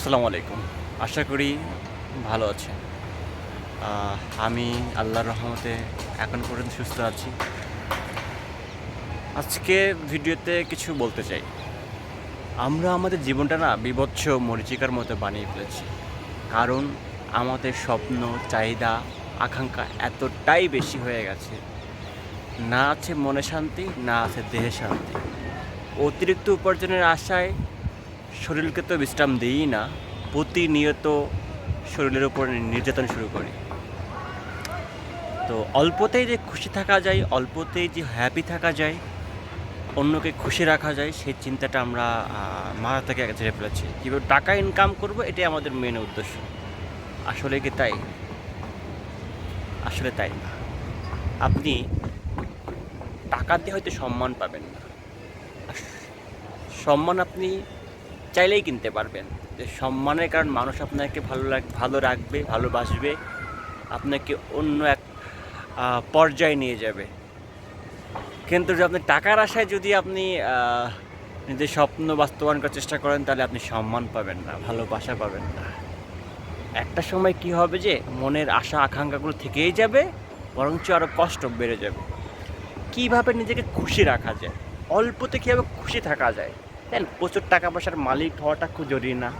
আসসালামু আলাইকুম। আশা করি ভালো আছেন। আমি আল্লাহর রহমতে এখন পর্যন্ত সুস্থ আছি। আজকে ভিডিওতে কিছু বলতে চাই। আমরা আমাদের জীবনটা না বিভৎস মরিচিকার মতো বানিয়ে ফেলেছি। কারণ আমাদের স্বপ্ন, চাহিদা, আকাঙ্ক্ষা এতটাই বেশি হয়ে গেছে। না আছে মনে শান্তি, না আছে দেহে শান্তি। অতিরিক্ত উপার্জনের আশায় শরীরকে তো বিশ্রাম দিই না, প্রতিনিয়ত শরীরের উপর নির্যাতন শুরু করি। তো অল্পতেই যে খুশি থাকা যায়, অল্পতেই যে হ্যাপি থাকা যায়, অন্যকে খুশি রাখা যায়, সেই চিন্তাটা আমরা মাথা থেকে ছেড়ে ফেলেছি। কীভাবে টাকা ইনকাম করব, এটাই আমাদের মেন উদ্দেশ্য। আসলে কি তাই? আসলে তাই না। আপনি টাকা দিয়ে হয়তো সম্মান পাবেন না। সম্মান আপনি চাইলেই কিনতে পারবেন। যে সম্মানের কারণ মানুষ আপনাকে ভালো লাগ, ভালো রাখবে, ভালোবাসবে, আপনাকে অন্য এক পর্যায়ে নিয়ে যাবে। কিন্তু যদি আপনি টাকার আশায় যদি আপনি নিজের স্বপ্ন বাস্তবায়ন করার চেষ্টা করেন, তাহলে আপনি সম্মান পাবেন না, ভালোবাসা পাবেন না। একটা সময় কি হবে যে, মনের আশা, আকাঙ্ক্ষাগুলো থেকেই যাবে, বরঞ্চ আরও কষ্ট বেড়ে যাবে। কীভাবে নিজেকে খুশি রাখা যায়? অল্পতে কীভাবে খুশি থাকা যায়? দেন প্রচুর টাকা পয়সার মালিক হওয়াটা খুব জরুরি না।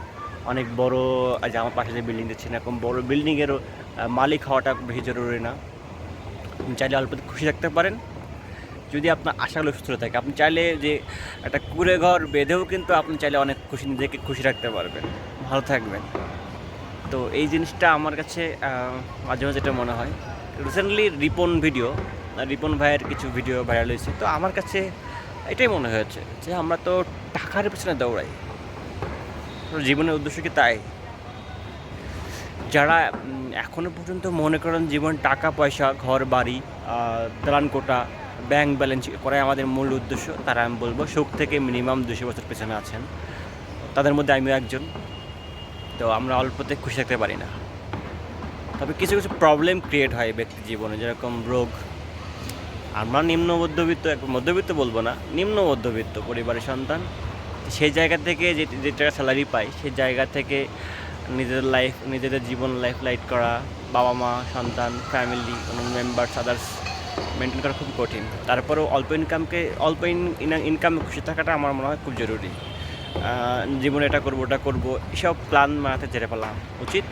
অনেক বড় আজ আমার পাশে যে বিল্ডিং দিচ্ছি এরকম বড় বিল্ডিংয়েরও মালিক হওয়াটা বেশি জরুরি না। আপনি চাইলে অল্পতে খুশি থাকতে পারেন। যদি আপনার আশাগুলো সুস্থ থাকে, আপনি চাইলে যে একটা কুড়ে ঘর বেঁধেও কিন্তু আপনি চাইলে অনেক খুশি, নিজেকে খুশি রাখতে পারবেন। ভালো থাকবেন। তো এই জিনিসটা আমার কাছে মাঝে মাঝে এটা মনে হয়। রিসেন্টলি রিপন ভিডিও রিপন ভাইয়ের কিছু ভিডিও ভাইরাল হয়েছে। তো আমার কাছে এটাই মনে হয়েছে যে আমরা তো টাকার পেছনে দৌড়াই। জীবনের উদ্দেশ্য কি তাই? যারা উম, এখনও পর্যন্ত মনে করেন জীবন টাকা পয়সা ঘর বাড়ি দালান কোটা ব্যাংক ব্যালেন্স করাই আমাদের মূল উদ্দেশ্য তারা আমি বলব সুখ থেকে মিনিমাম দুশো বছর পেছনে আছেন। তাদের মধ্যে আমিও একজন। তো আমরা অল্পতে খুশি থাকতে পারি না। তবে কিছু কিছু প্রবলেম ক্রিয়েট হয় ব্যক্তি জীবনে যেরকম রোগ আমরা নিম্ন মধ্যবিত্ত, এক মধ্যবিত্ত বলব না, নিম্ন মধ্যবিত্ত পরিবারের সন্তান। সেই জায়গা থেকে যে যে টাকা স্যালারি পাই সেই জায়গা থেকে নিজেদের লাইফ নিজেদের জীবন লাইফ লাইট করা, বাবা মা, সন্তান ফ্যামিলি কোনো মেম্বার্স আদার্স মেনটেন করা খুব কঠিন। তারপরেও অল্প ইনকামকে অল্প ইন ইনকামে খুশি থাকাটা আমার মনে হয় খুব জরুরি। জীবনে এটা করব, ওটা করব, এসব প্ল্যান মানাতে ছেড়ে ফেলা উচিত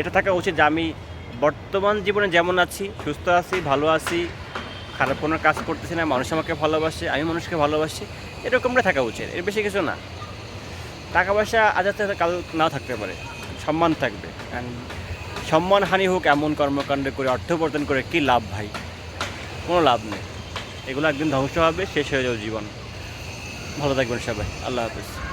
এটা থাকা উচিত যে আমি বর্তমান জীবনে যেমন আছি, সুস্থ আছি, ভালো আছি খারাপ কোনো কাজ করতেছি না, মানুষ আমাকে ভালোবাসে, আমি মানুষকে ভালোবাসি, এরকমটা থাকা উচিত, এর বেশি কিছু না। টাকা পয়সা আজ কাল নাও থাকতে পারে, সম্মান থাকবে। And সম্মানহানি হোক, এমন কর্মকাণ্ড করে, অর্থ উপার্জন করে কী লাভ ভাই? কোনো লাভ নেই। এগুলো একদিন ধ্বংস হবে, শেষ হয়ে যাবে জীবন। ভালো থাকবেন সবাই, আল্লাহ হাফিজ।